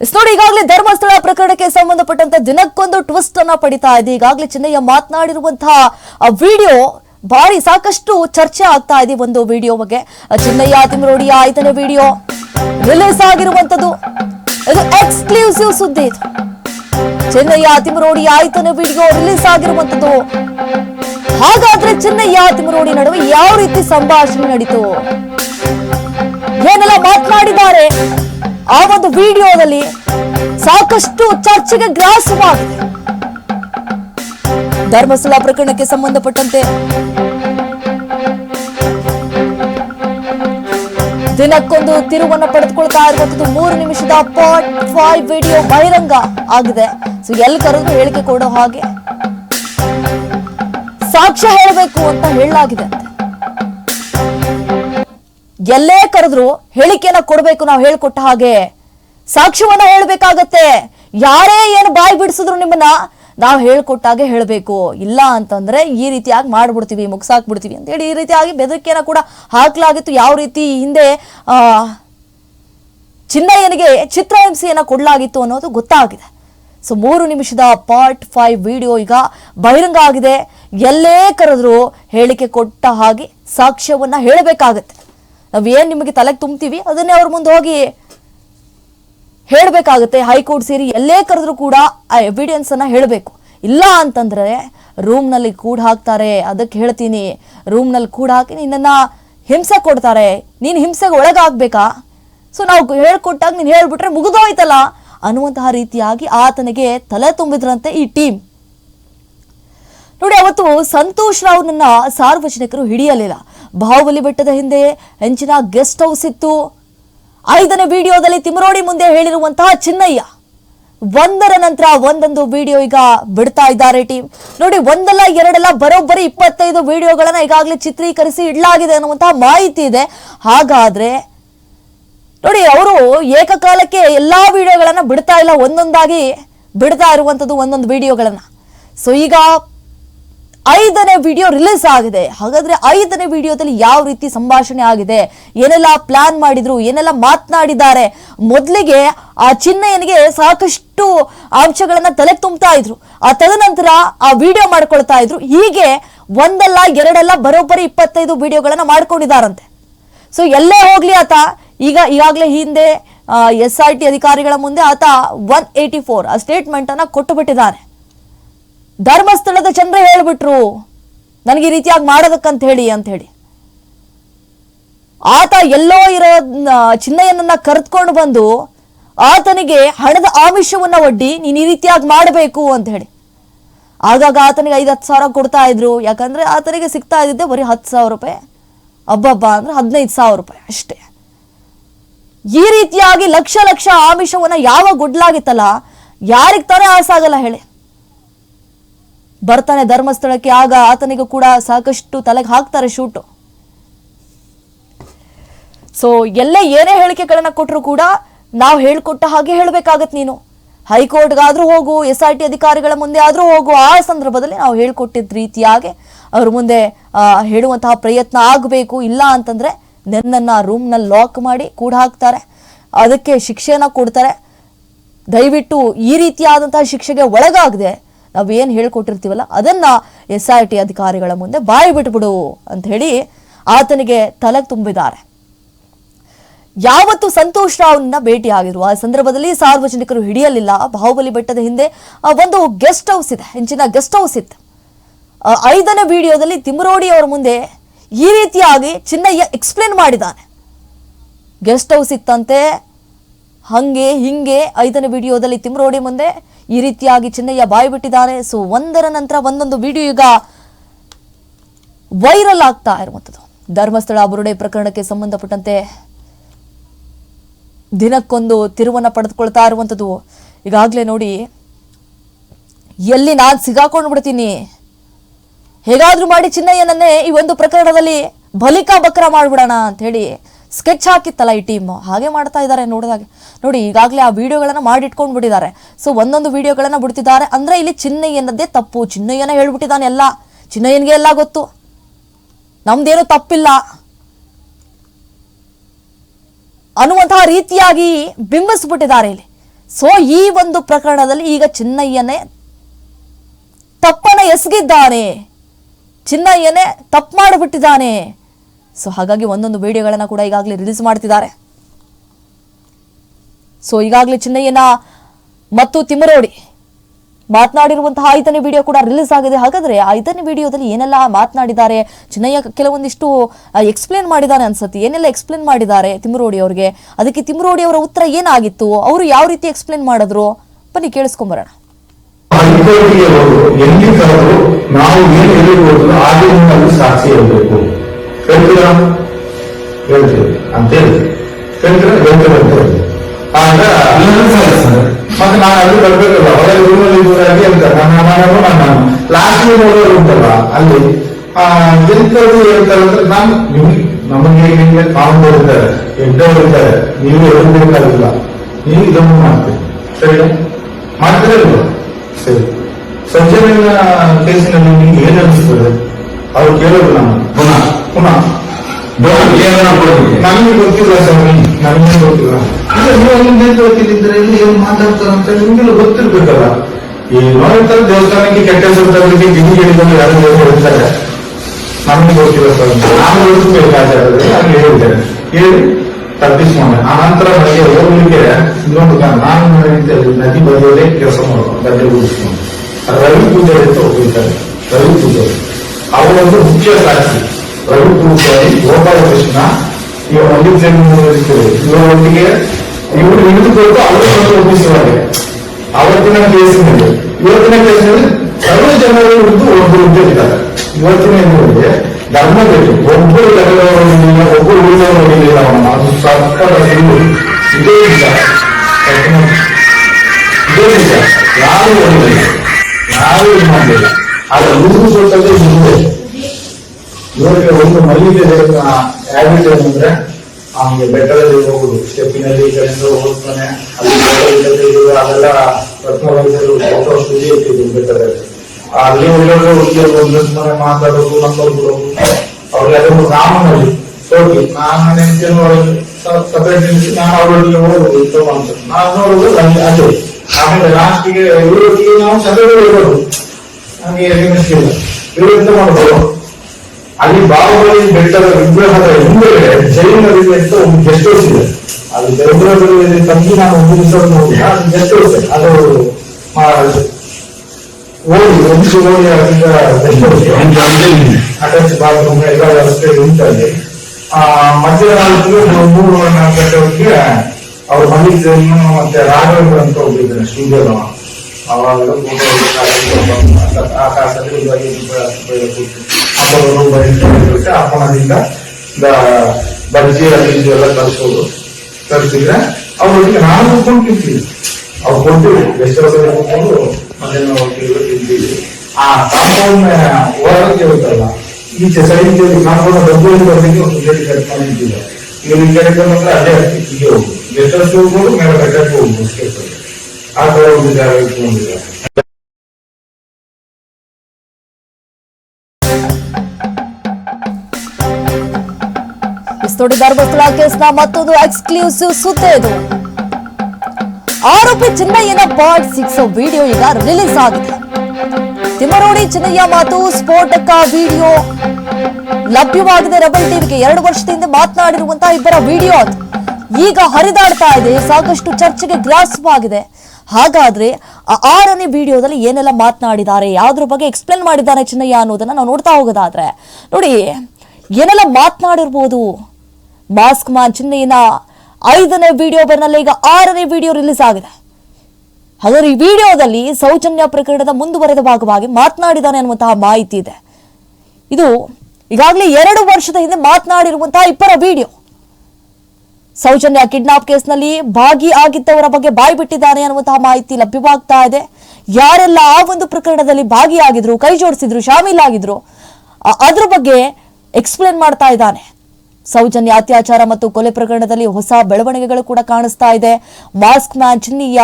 ನೋಡಿ, ಈಗಾಗಲೇ ಧರ್ಮಸ್ಥಳ ಪ್ರಕರಣಕ್ಕೆ ಸಂಬಂಧಪಟ್ಟಂತೆ ದಿನಕ್ಕೊಂದು ಟ್ವಿಸ್ಟ್ ಅನ್ನ ಪಡಿತಾ ಇದೆ. ಈಗಾಗಲೇ ಚಿನ್ನಯ್ಯ ಮಾತನಾಡಿರುವಂತಹ ವಿಡಿಯೋ ಭಾರಿ ಸಾಕಷ್ಟು ಚರ್ಚೆ ಆಗ್ತಾ ಇದೆ ಒಂದು ವಿಡಿಯೋ ಬಗ್ಗೆ. ಚಿನ್ನಯ್ಯ ತಿಮ್ರೋಡಿಯ ಐದನೇ ವಿಡಿಯೋ. ರಿಲೀಸ್ ಆಗಿರುವಂತದ್ದು ಇದು ಎಕ್ಸ್ಕ್ಲೂಸಿವ್ ಸುದ್ದಿ ಚೆನ್ನಯ್ಯ ತಿಮರೋಡಿ ಆಯ್ತನ ವಿಡಿಯೋ ರಿಲೀಸ್ ಆಗಿರುವಂತದ್ದು ಹಾಗಾದ್ರೆ ಚೆನ್ನಯ್ಯ ತಿಮರೋಡಿ ನಡುವೆ ಯಾವ ರೀತಿ ಸಂಭಾಷಣೆ ನಡೀತು? ಏನೆಲ್ಲ ಮಾತನಾಡಿದ್ದಾರೆ? ಆ ಒಂದು ವಿಡಿಯೋದಲ್ಲಿ ಸಾಕಷ್ಟು ಚರ್ಚೆಗೆ ಗ್ರಾಸವಾಗಿದೆ. ಧರ್ಮಸ್ಥಳ ಪ್ರಕರಣಕ್ಕೆ ಸಂಬಂಧಪಟ್ಟಂತೆ ದಿನಕ್ಕೊಂದು ತಿರುವನ್ನು ಪಡೆದುಕೊಳ್ತಾ ಇರುವಂತದ್ದು ಮೂರು ನಿಮಿಷದ ಪಾರ್ಟ್ ಫೈವ್ ವಿಡಿಯೋ ಬಹಿರಂಗ ಆಗಿದೆ. ಸೊ ಎಲ್ಲಿ ಕರೆದು ಹೇಳಿಕೆ ಕೊಡೋ ಹಾಗೆ ಸಾಕ್ಷ್ಯ ಹೇಳಬೇಕು ಅಂತ ಹೇಳಲಾಗಿದೆ ಎಲ್ಲೇ ಕರೆದ್ರು ಹೇಳಿಕೆಯನ್ನ ಕೊಡಬೇಕು ನಾವು ಹೇಳ್ಕೊಟ್ಟ ಹಾಗೆ ಸಾಕ್ಷ್ಯವನ್ನ ಹೇಳ್ಬೇಕಾಗತ್ತೆ. ಯಾರೇ ಏನು ಬಾಯಿ ಬಿಡಿಸಿದ್ರು ನಿಮ್ಮನ್ನ ನಾವು ಹೇಳ್ಕೊಟ್ಟಾಗೆ ಹೇಳಬೇಕು. ಇಲ್ಲ ಅಂತಂದ್ರೆ ಈ ರೀತಿಯಾಗಿ ಮಾಡ್ಬಿಡ್ತೀವಿ, ಮುಗ್ಸಾಕ್ಬಿಡ್ತೀವಿ ಅಂತ ಹೇಳಿ ಈ ರೀತಿಯಾಗಿ ಬೆದರಿಕೆಯನ್ನ ಕೂಡ ಹಾಕಲಾಗಿತ್ತು. ಯಾವ ರೀತಿ ಹಿಂದೆ ಚಿನ್ನಯ್ಯನಿಗೆ ಚಿತ್ರಹಿಂಸೆಯನ್ನು ಕೊಡಲಾಗಿತ್ತು ಅನ್ನೋದು ಗೊತ್ತಾಗಿದೆ. ಸೊ, ಮೂರು ನಿಮಿಷದ ಪಾರ್ಟ್ ಫೈವ್ ವಿಡಿಯೋ ಈಗ ಬಹಿರಂಗ ಆಗಿದೆ. ಎಲ್ಲೇ ಕರೆದ್ರು ಹೇಳಿಕೆ ಕೊಟ್ಟ ಹಾಗೆ ಸಾಕ್ಷ್ಯವನ್ನ ಹೇಳಬೇಕಾಗತ್ತೆ. ನಾವೇನ್ ನಿಮಗೆ ತಲೆಗೆ ತುಂಬ್ತೀವಿ, ಅದನ್ನೇ ಅವ್ರ ಮುಂದೆ ಹೋಗಿ ಹೇಳಬೇಕಾಗುತ್ತೆ. ಹೈಕೋರ್ಟ್ ಸೇರಿ ಎಲ್ಲೇ ಕರೆದ್ರು ಕೂಡ ಆ ಎವಿಡೆನ್ಸ್ ಅನ್ನ ಹೇಳಬೇಕು. ಇಲ್ಲ ಅಂತಂದ್ರೆ ರೂಮ್ನಲ್ಲಿ ಕೂಡ ಹಾಕ್ತಾರೆ ಅದಕ್ಕೆ ಹೇಳ್ತೀನಿ. ರೂಮ್ನಲ್ಲಿ ಕೂಡ ಹಾಕಿ ನಿನ್ನನ್ನ ಹಿಂಸೆ ಕೊಡ್ತಾರೆ. ನೀನು ಹಿಂಸೆಗೆ ಒಳಗಾಗ್ಬೇಕಾ? ಸೊ ನಾವು ಹೇಳ್ಕೊಟ್ಟಾಗ ನೀನು ಹೇಳ್ಬಿಟ್ರೆ ಮುಗಿದೋಯ್ತಲ್ಲ? ಅನ್ನುವಂತಹ ರೀತಿಯಾಗಿ ಆತನಿಗೆ ತಲೆ ತುಂಬಿದ್ರಂತೆ ಈ ಟೀಮ್. ನೋಡಿ, ಅವತ್ತು ಸಂತೋಷ್ ರಾವ್ನನ್ನ ಸಾರ್ವಜನಿಕರು ಹಿಡಿಯಲಿಲ್ಲ. ಬಾಹುಬಲಿ ಬೆಟ್ಟದ ಹಿಂದೆ ಹೆಂಚಿನ ಗೆಸ್ಟ್ ಹೌಸ್ ಇತ್ತು. ಐದನೇ ವಿಡಿಯೋದಲ್ಲಿ ತಿಮರೋಡಿ ಮುಂದೆ ಹೇಳಿರುವಂತಹ ಚಿನ್ನಯ್ಯ. ಒಂದರ ನಂತರ ಒಂದೊಂದು ವಿಡಿಯೋ ಈಗ ಬಿಡ್ತಾ ಇದ್ದಾರೆ ಟೀಮ್. ನೋಡಿ, ಒಂದಲ್ಲ ಎರಡಲ್ಲ ಬರೋಬ್ಬರಿ ಇಪ್ಪತ್ತೈದು ವಿಡಿಯೋಗಳನ್ನ ಈಗಾಗಲೇ ಚಿತ್ರೀಕರಿಸಿ ಇಡಲಾಗಿದೆ ಅನ್ನುವಂತಹ ಮಾಹಿತಿ ಇದೆ. ಹಾಗಾದ್ರೆ, ನೋಡಿ, ಅವರು ಏಕಕಾಲಕ್ಕೆ ಎಲ್ಲಾ ವಿಡಿಯೋಗಳನ್ನ ಬಿಡ್ತಾ ಇಲ್ಲ, ಒಂದೊಂದಾಗಿ ಬಿಡ್ತಾ ಇರುವಂತದ್ದು ಒಂದೊಂದು ವಿಡಿಯೋಗಳನ್ನ. ಸೊ ಈಗ ಐದನೇ ವಿಡಿಯೋ ರಿಲೀಸ್ ಆಗಿದೆ. ಹಾಗಾದ್ರೆ ಐದನೇ ವಿಡಿಯೋದಲ್ಲಿ ಯಾವ ರೀತಿ ಸಂಭಾಷಣೆ ಆಗಿದೆ? ಏನೆಲ್ಲ ಪ್ಲಾನ್ ಮಾಡಿದ್ರು? ಏನೆಲ್ಲ ಮಾತನಾಡಿದ್ದಾರೆ? ಮೊದಲಿಗೆ ಆ ಚಿನ್ನಯ್ಯನಿಗೆ ಸಾಕಷ್ಟು ಅಂಶಗಳನ್ನ ತಲೆ ತುಂಬ್ತಾ ಇದ್ರು. ಆ ತದನಂತರ ಆ ವಿಡಿಯೋ ಮಾಡ್ಕೊಳ್ತಾ ಇದ್ರು. ಹೀಗೆ ಒಂದಲ್ಲ ಎರಡಲ್ಲ ಬರೋಬ್ಬರಿ ಇಪ್ಪತ್ತೈದು ವಿಡಿಯೋಗಳನ್ನ ಮಾಡ್ಕೊಂಡಿದ್ದಾರಂತೆ. ಸೊ ಎಲ್ಲೇ ಹೋಗ್ಲಿ ಆತ? ಈಗ ಈಗಾಗಲೇ ಹಿಂದೆ ಎಸ್ ಆರ್ ಟಿ ಅಧಿಕಾರಿಗಳ ಮುಂದೆ ಆತ ಒನ್ ಏಯ್ಟಿ ಫೋರ್ ಆ ಸ್ಟೇಟ್ಮೆಂಟ್ ಅನ್ನ ಕೊಟ್ಟು ಧರ್ಮಸ್ಥಳದ ಚಂದ್ರ ಹೇಳ್ಬಿಟ್ರು. ನನಗೆ ಈ ರೀತಿಯಾಗಿ ಮಾಡೋದಕ್ಕಂತ ಹೇಳಿ ಅಂತ ಹೇಳಿ. ಆತ ಎಲ್ಲೋ ಇರೋ ಚಿನ್ನಯ್ಯನನ್ನ ಕರೆದುಕೊಂಡು ಬಂದು ಆತನಿಗೆ ಹಣದ ಆಮಿಷವನ್ನ ಒಡ್ಡಿ ನೀನು ಈ ರೀತಿಯಾಗಿ ಮಾಡಬೇಕು ಅಂತ ಹೇಳಿ. ಆಗಾಗ ಆತನಿಗೆ ಐದು ಹತ್ತು ಸಾವಿರ ಕೊಡ್ತಾ ಇದ್ರು. ಯಾಕಂದ್ರೆ ಆತನಿಗೆ ಸಿಗ್ತಾ ಇದ್ದಿದ್ದೆ ಬರೀ ಹತ್ತು ಸಾವಿರ ರೂಪಾಯಿ. ಅಬ್ಬಬ್ಬ, ಅಂದ್ರೆ ಹದಿನೈದು ಸಾವಿರ ರೂಪಾಯಿ ಅಷ್ಟೇ. ಈ ರೀತಿಯಾಗಿ ಲಕ್ಷ ಲಕ್ಷ ಆಮಿಷವನ್ನ ಯಾವ ಗುಡ್ಲಾಗಿತ್ತಲ್ಲ, ಯಾರಿಗೆ ತರ ಆಸಾಗಲ್ಲ ಹೇಳಿ. ಬರ್ತಾನೆ ಧರ್ಮಸ್ಥಳಕ್ಕೆ, ಆಗ ಆತನಿಗೂ ಕೂಡ ಸಾಕಷ್ಟು ತಲೆಗೆ ಹಾಕ್ತಾರೆ ಶೂಟು ಸೊ ಎಲ್ಲೇ ಏನೇ ಹೇಳಿಕೆಗಳನ್ನ ಕೊಟ್ಟರು ಕೂಡ ನಾವು ಹೇಳಿಕೊಟ್ಟ ಹಾಗೆ ಹೇಳಬೇಕಾಗತ್ತೆ ನೀನು. ಹೈಕೋರ್ಟ್ಗಾದ್ರೂ ಹೋಗು ಎಸ್ ಆರ್ ಟಿ ಅಧಿಕಾರಿಗಳ ಮುಂದೆ ಆದ್ರೂ ಹೋಗು, ಆ ಸಂದರ್ಭದಲ್ಲಿ ನಾವು ಹೇಳ್ಕೊಟ್ಟಿದ್ದ ರೀತಿಯಾಗಿ ಅವ್ರ ಮುಂದೆ ಹೇಳುವಂತಹ ಪ್ರಯತ್ನ ಆಗಬೇಕು, ಇಲ್ಲ ಅಂತಂದ್ರೆ ನನ್ನನ್ನು ರೂಮ್ನಲ್ಲಿ ಲಾಕ್ ಮಾಡಿ ಕೂಡ ಹಾಕ್ತಾರೆ. ಅದಕ್ಕೆ ಶಿಕ್ಷೆನ ಕೊಡ್ತಾರೆ. ದಯವಿಟ್ಟು ಈ ರೀತಿಯಾದಂತಹ ಶಿಕ್ಷೆಗೆ ಒಳಗಾಗದೆ ನಾವೇನು ಹೇಳ್ಕೊಟ್ಟಿರ್ತೀವಲ್ಲ ಅದನ್ನು ಎಸ್ ಐ ಟಿ ಅಧಿಕಾರಿಗಳ ಮುಂದೆ ಬಾಯಿ ಬಿಟ್ಬಿಡು ಅಂತ ಹೇಳಿ ಆತನಿಗೆ ತಲೆ ತುಂಬಿದ್ದಾರೆ. ಯಾವತ್ತು ಸಂತೋಷ್ ರಾವ್ನ ಭೇಟಿ ಆಗಿರುವ ಆ ಸಂದರ್ಭದಲ್ಲಿ ಸಾರ್ವಜನಿಕರು ಹಿಡಿಯಲಿಲ್ಲ. ಬಾಹುಬಲಿ ಬೆಟ್ಟದ ಹಿಂದೆ ಒಂದು ಗೆಸ್ಟ್ ಹೌಸ್ ಇದೆ ಹೆಂಚಿನ ಗೆಸ್ಟ್ ಹೌಸ್ ಇತ್ತು. ಐದನೇ ವಿಡಿಯೋದಲ್ಲಿ ತಿಮರೋಡಿ ಅವರ ಮುಂದೆ ಈ ರೀತಿಯಾಗಿ ಚಿನ್ನಯ್ಯ ಎಕ್ಸ್ಪ್ಲೇನ್ ಮಾಡಿದ್ದಾನೆ. ಗೆಸ್ಟ್ ಹೌಸ್ ಇತ್ತಂತೆ, ಹಂಗೆ, ಹಿಂಗೆ, ಐದನೇ ವಿಡಿಯೋದಲ್ಲಿ ತಿಮರೋಡಿ ಮುಂದೆ ಈ ರೀತಿಯಾಗಿ ಚಿನ್ನಯ್ಯ ಬಾಯಿ ಬಿಟ್ಟಿದ್ದಾರೆ ಸೊ ಒಂದರ ನಂತರ ಒಂದೊಂದು ವಿಡಿಯೋ ಈಗ ವೈರಲ್ ಆಗ್ತಾ ಇರುವಂಥದ್ದು. ಧರ್ಮಸ್ಥಳ ಬುರುಡೆ ಪ್ರಕರಣಕ್ಕೆ ಸಂಬಂಧಪಟ್ಟಂತೆ ದಿನಕ್ಕೊಂದು ತಿರುವನ್ನ ಪಡೆದುಕೊಳ್ತಾ ಇರುವಂಥದ್ದು. ಈಗಾಗಲೇ ನೋಡಿ, ಎಲ್ಲಿ ನಾನು ಸಿಗಾಕೊಂಡು ಬಿಡ್ತೀನಿ ಹೇಗಾದ್ರೂ ಮಾಡಿ ಚಿನ್ನಯ್ಯನನ್ನೇ ಈ ಒಂದು ಪ್ರಕರಣದಲ್ಲಿ ಬಲಿಕಾ ಬಕ್ರ ಮಾಡ್ಬಿಡೋಣ ಅಂತ ಹೇಳಿ ಸ್ಕೆಚ್ ಹಾಕಿತ್ತಲ್ಲ ಈ ಟೀಮ್. ಹಾಗೆ ಮಾಡ್ತಾ ಇದ್ದಾರೆ ನೋಡಿದಾಗ. ನೋಡಿ, ಈಗಾಗಲೇ ಆ ವಿಡಿಯೋಗಳನ್ನು ಮಾಡಿಟ್ಕೊಂಡು ಬಿಟ್ಟಿದ್ದಾರೆ. ಸೊ ಒಂದೊಂದು ವಿಡಿಯೋಗಳನ್ನು ಬಿಡ್ತಿದ್ದಾರೆ. ಅಂದ್ರೆ ಇಲ್ಲಿ ಚಿನ್ನಯ್ಯನದ್ದೇ ತಪ್ಪು. ಚಿನ್ನಯ್ಯನ ಹೇಳ್ಬಿಟ್ಟಿದ್ದಾನೆ ಎಲ್ಲ. ಚಿನ್ನಯ್ಯನಿಗೆ ಎಲ್ಲ ಗೊತ್ತು. ನಮ್ದೇನು ತಪ್ಪಿಲ್ಲ. ಅನ್ನುವಂತಹ ರೀತಿಯಾಗಿ ಬಿಂಬಿಸ್ಬಿಟ್ಟಿದ್ದಾರೆ ಇಲ್ಲಿ. ಸೊ ಈ ಒಂದು ಪ್ರಕರಣದಲ್ಲಿ ಈಗ ಚಿನ್ನಯ್ಯನೇ ತಪ್ಪನ ಎಸಗಿದ್ದಾನೆ. ಚಿನ್ನಯ್ಯನೇ ತಪ್ಪು ಮಾಡಿಬಿಟ್ಟಿದ್ದಾನೆ. ಸೊ ಹಾಗಾಗಿ ಒಂದೊಂದು ವಿಡಿಯೋಗಳನ್ನು ಕೂಡ ಈಗಾಗಲೇ ರಿಲೀಸ್ ಮಾಡ್ತಿದ್ದಾರೆ. ಸೊ ಈಗಾಗಲೇ ಚಿನ್ನಯ್ಯನ ಮತ್ತು ತಿಮ್ಮರೋಡಿ ಮಾತನಾಡಿರುವಂತಹ ಐದನೇ ವಿಡಿಯೋ ಕೂಡ ರಿಲೀಸ್ ಆಗಿದೆ. ಹಾಗಾದ್ರೆ ಐದನೇ ವಿಡಿಯೋದಲ್ಲಿ ಏನೆಲ್ಲ ಮಾತನಾಡಿದ್ದಾರೆ? ಚಿನ್ನಯ್ಯ ಕೆಲವೊಂದಿಷ್ಟು ಎಕ್ಸ್ಪ್ಲೇನ್ ಮಾಡಿದ್ದಾರೆ ಅನ್ಸತ್ತೆ. ಏನೆಲ್ಲ ಎಕ್ಸ್ಪ್ಲೇನ್ ಮಾಡಿದ್ದಾರೆ ತಿಮ್ಮರೋಡಿ ಅವರಿಗೆ? ಅದಕ್ಕೆ ತಿಮ್ಮರೋಡಿ ಅವರ ಉತ್ತರ ಏನಾಗಿತ್ತು? ಅವರು ಯಾವ ರೀತಿ ಎಕ್ಸ್ಪ್ಲೇನ್ ಮಾಡಿದ್ರು? ಬನ್ನಿ, ಕೇಳಿಸ್ಕೊಂಬರೋಣ. ನಾವು ಸಾಕ್ಷಿ ಇರಬೇಕು. ಹೇಳ್ತೀರಾ ಹೇಳ್ತೀವಿ ಅಂತ ಹೇಳಿ ಹೇಳ್ತೀರಾ ಹೇಳ್ತೀರ ಅಂತ ಹೇಳಿ ಆಗ ಮತ್ತೆ ನಾನು ಅಲ್ಲಿ ಬರ್ಬೇಕಲ್ಲ ಹೊರಗೆ ರೂಮಲ್ಲಿ ದೂರಾಗಿ ಅಂತ ನನ್ನ ಮನೆಯವರು ನನ್ನ ಲಾಸ್ಟ್ ನೋಡೋರು ಉಂಟಲ್ಲ ಅಲ್ಲಿ ಆ, ಎಂತದ್ದು ಹೇಳ್ತಾರೆ ಅಂದ್ರೆ ನಾನು ನಿಮ್ಗೆ ನಮಗೆ ನಿಮಗೆ ಕಾಂಬೋ ಇದ್ದಾರೆ ಎಡ್ಡವರು ಇದ್ದಾರೆ ನೀವು ಹೇಳ್ಬೇಕಾಗಿಲ್ಲ ನೀವು ಇದನ್ನು ಮಾಡ್ತೀರಿ ಸರಿ ಮಾಡ್ತೀರಾ ಇಲ್ವಾ? ಸರಿ ಸಂಜೆನ ಕೇಸಿನಲ್ಲಿ ನಿಮ್ಗೆ ಏನ್ ಅನಿಸ್ತದೆ ಅವ್ರು ಕೇಳೋದು ನಾನು ಪುನಃ ಪುನಃ ನಮಗೆ ಗೊತ್ತಿಲ್ಲ ಸರ್ ನಮಗೆ ಗೊತ್ತಿಲ್ಲ. ಅಂದ್ರೆ ನೀವು ಅಲ್ಲಿ ನೇತೃತ್ವದಲ್ಲಿದ್ದರೆ ಇಲ್ಲಿ ಏನು ಮಾತಾಡ್ತಾರೆ ಅಂತ ನಿಮಗೆಲ್ಲ ಗೊತ್ತಿರ್ಬೇಕಲ್ಲ. ಈ ನೋಡ್ತಾರೆ ದೇವಸ್ಥಾನಕ್ಕೆ ಕೆಟ್ಟ ಹೆಸರು ಬಿಗಿ ಗಿಣಿಗಳು ಯಾರು ಹೇಳ್ತಾರೆ. ನಮಗೆ ಗೊತ್ತಿಲ್ಲ ಸರ್ ನಾನು ಗೊತ್ತಿರ್ಬೇಕು ಆಚಾರದಲ್ಲಿ ನಾನು ಹೇಳಿದ್ದೇನೆ ಹೇಳಿ ತಪ್ಪಿಸ್ಕೊಂಡೆ ಆ ನಂತರ ನನಗೆ ಹೋಗ್ಲಿಕ್ಕೆ ಇನ್ನೊಂದು ನಾನು ಮಾಡಿದ್ದೆ ನದಿ ಬದಿಯಲ್ಲೇ ಕೆಲಸ ಮಾಡೋದು ಗದ್ದೆ ಉಳಿಸ್ಕೊಂಡು ರವಿ ಪೂಜಾರಿ ಅಂತ ಹೋಗಿದ್ದಾರೆ ರವಿ ಪೂಜಾರಿ ಅವರೊಂದು ಮುಖ್ಯ ಸಾಕ್ಷಿ ರವಿ ಗುರುಸ್ವಾಮಿ ಗೋಪಾಲಕೃಷ್ಣ ಇವ ಮಲ್ಲಿಕಾರ್ಜುನ ಇರ್ತಾರೆ ಇವರೊಟ್ಟಿಗೆ ಇವರು ಹಿಡಿದುಕೊಂಡು ಅವರನ್ನು ಒಪ್ಪಿಸುವಾಗ ಅವತ್ತಿನ ಕೇಸಿನಲ್ಲಿ ಇವತ್ತಿನ ಕೇಸಿನಲ್ಲಿ ಸರ್ವ ಜನರು ಹಿಡಿದು ಒಬ್ಬರು ಇದ್ದಾರೆ ಇವತ್ತಿನ ಹಿಂದೆ ಧರ್ಮ ಬೇಕು ಒಬ್ಬರು ಧರ್ಮವನ್ನ ಒಬ್ಬರು ಉಳಿದವರು ಅವನು ಅದು ಸರ್ಕಾರ ಇದೇ ಇಲ್ಲ ಇದೇ ಇಲ್ಲ ಯಾರು ಒಂದಿಲ್ಲ ಯಾರು ಇದು ಮಾಡಲಿಲ್ಲ ಆದ್ರೆ ಉಳಿದು ಕೊಟ್ಟದ್ದು ಮುಂದೆ ಇವರಿಗೆ ಒಂದು ಮಲ್ಲಿಗೆ ಹ್ಯಾಬಿಟ್ ಏನಂದ್ರೆ ಅವನಿಗೆ ಬೆಟ್ಟದಲ್ಲಿ ಹೋಗುದು. ಸ್ಟೆಪ್ಪಿನಲ್ಲಿ ಈ ಕಡೆಯಿಂದ ಹೋಗ್ತಾನೆ, ಅಲ್ಲಿ ಅದೆಲ್ಲ ಪ್ರಥಮವಾಗಿ ಫೋಟೋ ಸ್ಟುಡಿಯೋ ಇಟ್ಟಿದ್ರು ಬೆಟ್ಟದಲ್ಲಿ. ಅಲ್ಲಿ ಹುಡುಗಿಯರು ಒಂದು ಮನೆ ಮಾತಾಡೋದು ನಂಬರ್ಗಳು ಅವ್ರಿಗೆಲ್ಲ ಕಾಮನಲ್ಲಿ ಹೋಗಿ, ನಾನು ಹೆಂಡತಿಯನ್ನು ಸಪರೇಟ್ ನಿಲ್ಲಿಸಿ, ನಾನು ಅವರೊಟ್ಟಿಗೆ ಹೋಗುದು ಇಂಥ ಅಂತ. ನಾನು ನೋಡುದು ಅದೇ. ಆಮೇಲೆ ಲಾಸ್ಟಿಗೆ ಇವರೊಟ್ಟಿಗೆ ನಾವು ಸಪರೇಟ್ ಇರೋದು ನನಗೆ ನಿಮಿಷಿಲ್ಲ ಇವರು ಎಂತ ಮಾಡ್ಬೋದು ಅಲ್ಲಿ ಬಾಹುಬಲಿ ಬೆಟ್ಟದ ವಿಗ್ರಹದ ಹಿಂದೆ ಜೈನರಲ್ಲಿ ಅಂತ ಒಂದು ಗೆಸ್ಟ್ ಹೌಸ್ ಇದೆ. ಅದು ಜೈನರಲ್ಲಿ ತಂಗಿ ನಾನು ಒಂದು ದಿವಸ ಗೆಸ್ಟ್ ಹೌಸ್ ಅದು ಓಡಿ ಒಂದು ಓಡಿ ಅದರಿಂದ ಗೆಸ್ಟ್ ಹೌಸ್ ಅಟ್ಯಾಚ್ ಬಾತ್ರೂಮ್ ಎಲ್ಲ ವ್ಯವಸ್ಥೆ ಉಂಟು ಅಲ್ಲಿ. ಆ ಮಧ್ಯರಾತ್ರಿ ಮೂರು ನಾಲ್ಕು ಗಂಟೆ ಹೊತ್ತಿಗೆ ಅವ್ರು ಮಲ್ಲಿಕಾರ್ಜುನ ಮತ್ತೆ ರಾಘವೇಂದ್ರ ಅಂತ ಹೋಗಿದ್ದಾರೆ ಸ್ಟುಡಿಯೋದ ಅವಾಗೆಲ್ಲ ಫೋಟೋ ಆಕಾಶದಲ್ಲಿ ಒಂದು ಐದು ರೂಪಾಯಿ ಹತ್ತು ರೂಪಾಯಿ ಕೊಟ್ಟು ಅಪ್ಪನವರು ಬರೀತಾರೆ ಅಪ್ಪನದಿಂದ ದ- ಬಜ್ಜಿ ಅದು ಇದು ಎಲ್ಲ ತರಿಸೋದು ತರಿಸಿದ್ರೆ ಅವ್ರೊಟ್ಟಿಗೆ ನಾನು ಕೂತ್ಕೊಂಡು ತಿಂತೀವಿ. ಅವ್ರು ಕೊಟ್ಟಿವಿ ಎಷ್ಟು ವರ್ಷ ಕೂತ್ಕೊಂಡು ಮನೆಯನ್ನು ಹೋಗ್ತೀವಿ ತಿಂತೀವಿ. ಆ ಕಾಂಪೌಂಡ್ ಹೊರಗೆ ಇರುತ್ತಲ್ಲ ಈಚೆ ಸೈಡ್ ಕಾಂಪೌಂಡ್ ಡಬ್ಬಲ್ಲಿ ಬರಲಿಕ್ಕೆ ಒಂದು ಗೇಟ್ ಕಟ್ ಮಾಡಿ ನಿಂತಿದೆ ಇವ್ರು ಈ ಕಡೆ ಬಂದ್ರೆ ಹತ್ತಿ ಹೀಗೆ ಹೋಗುದು ಗೆಸ್ಟ್ ಹೋಗ್ಬೋದು ಮೇಲೆ ಕಟ್ಟಕ್ಕೆ ಹೋಗ್ಬೋದು ಆ ಥರ ಒಂದು ಜಾಗ ಇಟ್ಕೊಂಡಿದ್ದಾರೆ. ಇಸ್ತೋಡಿ ಧರ್ಮಸ್ಥಳ ಕೇಸ್ನ ಮತ್ತೊಂದು ಎಕ್ಸ್ಕ್ಲೂಸಿವ್ ಸುದ್ದಿ ಇದು. ಆರೋಪಿ ಚಿನ್ನಯ್ಯನ ಪಾರ್ಟ್ ಸಿಕ್ಸ್ ವಿಡಿಯೋ ಈಗ ರಿಲೀಸ್ ಆಗಿದೆ. ತಿಮ್ಮರೋಡಿ ಚಿನ್ನಯ್ಯ ಮಾತು ಸ್ಫೋಟಕ ವಿಡಿಯೋ ಲಭ್ಯವಾಗಿದೆ. ರೆಬಲ್ ಟಿವಿಗೆ ಎರಡು ವರ್ಷದಿಂದ ಮಾತನಾಡಿರುವಂತಹ ಇಬ್ಬರ ವಿಡಿಯೋ ಅದು. ಈಗ ಹರಿದಾಡ್ತಾ ಇದೆ, ಸಾಕಷ್ಟು ಚರ್ಚೆಗೆ ಗ್ರಾಸವಾಗಿದೆ ಹಾಗಾದ್ರೆ ಆರನೇ ವಿಡಿಯೋದಲ್ಲಿ ಏನೆಲ್ಲ ಮಾತನಾಡಿದ್ದಾರೆ, ಯಾವ್ದ್ರ ಬಗ್ಗೆ ಎಕ್ಸ್ಪ್ಲೇನ್ ಮಾಡಿದ್ದಾರೆ ಚಿನ್ನಯ್ಯ ಅನ್ನೋದನ್ನ ನಾವು ನೋಡ್ತಾ ಹೋಗೋದಾದ್ರೆ, ನೋಡಿ, ಏನೆಲ್ಲ ಮಾತನಾಡಿರ್ಬೋದು? ಮಾಸ್ಕ್ ಮ್ಯಾನ್ ಚಿಹ್ನೆಯನ್ನ ಐದನೇ ವಿಡಿಯೋ ಬರ್ನಲ್ಲಿ ಈಗ ಆರನೇ ವಿಡಿಯೋ ರಿಲೀಸ್ ಆಗಿದೆ. ಹಾಗಾದ್ರೆ ಈ ವಿಡಿಯೋದಲ್ಲಿ ಸೌಜನ್ಯ ಪ್ರಕರಣದ ಮುಂದುವರೆದ ಭಾಗವಾಗಿ ಮಾತನಾಡಿದ್ದಾನೆ ಅನ್ನುವಂತಹ ಮಾಹಿತಿ ಇದೆ. ಇದು ಈಗಾಗಲೇ ಎರಡು ವರ್ಷದ ಹಿಂದೆ ಮಾತನಾಡಿರುವಂತಹ ಇಬ್ಬರ ವಿಡಿಯೋ ಸೌಜನ್ಯ ಕಿಡ್ನಾಪ್ ಕೇಸ್ನಲ್ಲಿ ಭಾಗಿಯಾಗಿದ್ದವರ ಬಗ್ಗೆ ಬಾಯಿ ಬಿಟ್ಟಿದ್ದಾನೆ ಅನ್ನುವಂತಹ ಮಾಹಿತಿ ಲಭ್ಯವಾಗ್ತಾ ಇದೆ. ಯಾರೆಲ್ಲ ಆ ಒಂದು ಪ್ರಕರಣದಲ್ಲಿ ಭಾಗಿಯಾಗಿದ್ರು, ಕೈ ಜೋಡಿಸಿದ್ರು ಶಾಮೀಲಾಗಿದ್ರು ಅದ್ರ ಬಗ್ಗೆ ಎಕ್ಸ್ಪ್ಲೇನ್ ಮಾಡ್ತಾ ಇದ್ದಾನೆ. ಸೌಜನ್ಯ ಅತ್ಯಾಚಾರ ಮತ್ತು ಕೊಲೆ ಪ್ರಕರಣದಲ್ಲಿ ಹೊಸ ಬೆಳವಣಿಗೆಗಳು ಕೂಡ ಕಾಣಿಸ್ತಾ ಇದೆ. ಮಾಸ್ಕ್ ಮ್ಯಾನ್ ಚಿನ್ನಿಯ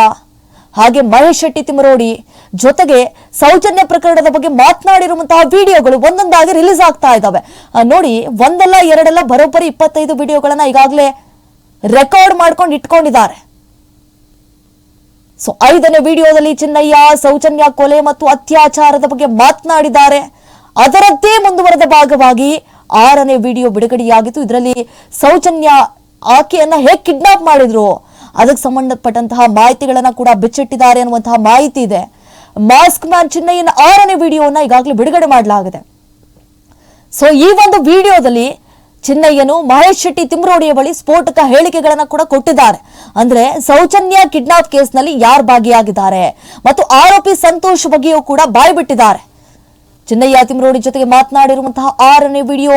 ಹಾಗೆ ಮಹೇಶ್ ಶೆಟ್ಟಿ ತಿಮರೋಡಿ ಜೊತೆಗೆ ಸೌಜನ್ಯ ಪ್ರಕರಣದ ಬಗ್ಗೆ ಮಾತನಾಡಿರುವಂತಹ ವಿಡಿಯೋಗಳು ಒಂದೊಂದಾಗಿ ರಿಲೀಸ್ ಆಗ್ತಾ ಇದ್ದಾವೆ ನೋಡಿ, ಒಂದಲ್ಲ, ಎರಡಲ್ಲ, ಬರೋಬ್ಬರಿ ಇಪ್ಪತ್ತೈದು ವಿಡಿಯೋಗಳನ್ನ ಈಗಾಗಲೇ ರೆಕಾರ್ಡ್ ಮಾಡ್ಕೊಂಡು ಇಟ್ಕೊಂಡಿದ್ದಾರೆ. ಸೊ, ಐದನೇ ವಿಡಿಯೋದಲ್ಲಿ ಚಿನ್ನಯ್ಯ, ಸೌಜನ್ಯ ಕೊಲೆ ಮತ್ತು ಅತ್ಯಾಚಾರದ ಬಗ್ಗೆ ಮಾತನಾಡಿದ್ದಾರೆ. ಅದರದ್ದೇ ಮುಂದುವರೆದ ಭಾಗವಾಗಿ ಆರನೇ ವಿಡಿಯೋ ಬಿಡುಗಡೆಯಾಗಿತ್ತು. ಇದರಲ್ಲಿ ಸೌಜನ್ಯ ಆಕೆಯನ್ನ ಹೇಗೆ ಕಿಡ್ನಾಪ್ ಮಾಡಿದ್ರು? ಅದಕ್ಕೆ ಸಂಬಂಧಪಟ್ಟಂತಹ ಮಾಹಿತಿಗಳನ್ನ ಕೂಡ ಬಿಚ್ಚಿಟ್ಟಿದ್ದಾರೆ ಅನ್ನುವಂತಹ ಮಾಹಿತಿ ಇದೆ. ಮಾಸ್ಕ್ ಮ್ಯಾನ್ ಚಿನ್ನಯ್ಯನ ಆರನೇ ವಿಡಿಯೋನ ಈಗಾಗಲೇ ಬಿಡುಗಡೆ ಮಾಡಲಾಗಿದೆ. ಸೊ ಈ ಒಂದು ವಿಡಿಯೋದಲ್ಲಿ ಚಿನ್ನಯ್ಯನು ಮಹೇಶ್ ಶೆಟ್ಟಿ ತಿಮ್ರೋಡಿಯ ಬಳಿ ಸ್ಫೋಟಕ ಹೇಳಿಕೆಗಳನ್ನು ಕೂಡ ಕೊಟ್ಟಿದ್ದಾರೆ. ಅಂದ್ರೆ ಸೌಜನ್ಯ ಕಿಡ್ನಾಪ್ ಕೇಸ್ನಲ್ಲಿ ಯಾರು ಭಾಗಿಯಾಗಿದ್ದಾರೆ? ಮತ್ತು ಆರೋಪಿ ಸಂತೋಷ್ ಬಗ್ಗೆಯೂ ಕೂಡ ಬಾಯ್ಬಿಟ್ಟಿದ್ದಾರೆ. ಚಿನ್ನಯ್ಯ ತಿಮ್ರೋಡಿ ಜೊತೆಗೆ ಮಾತನಾಡಿರುವಂತಹ ಆರನೇ ವಿಡಿಯೋ.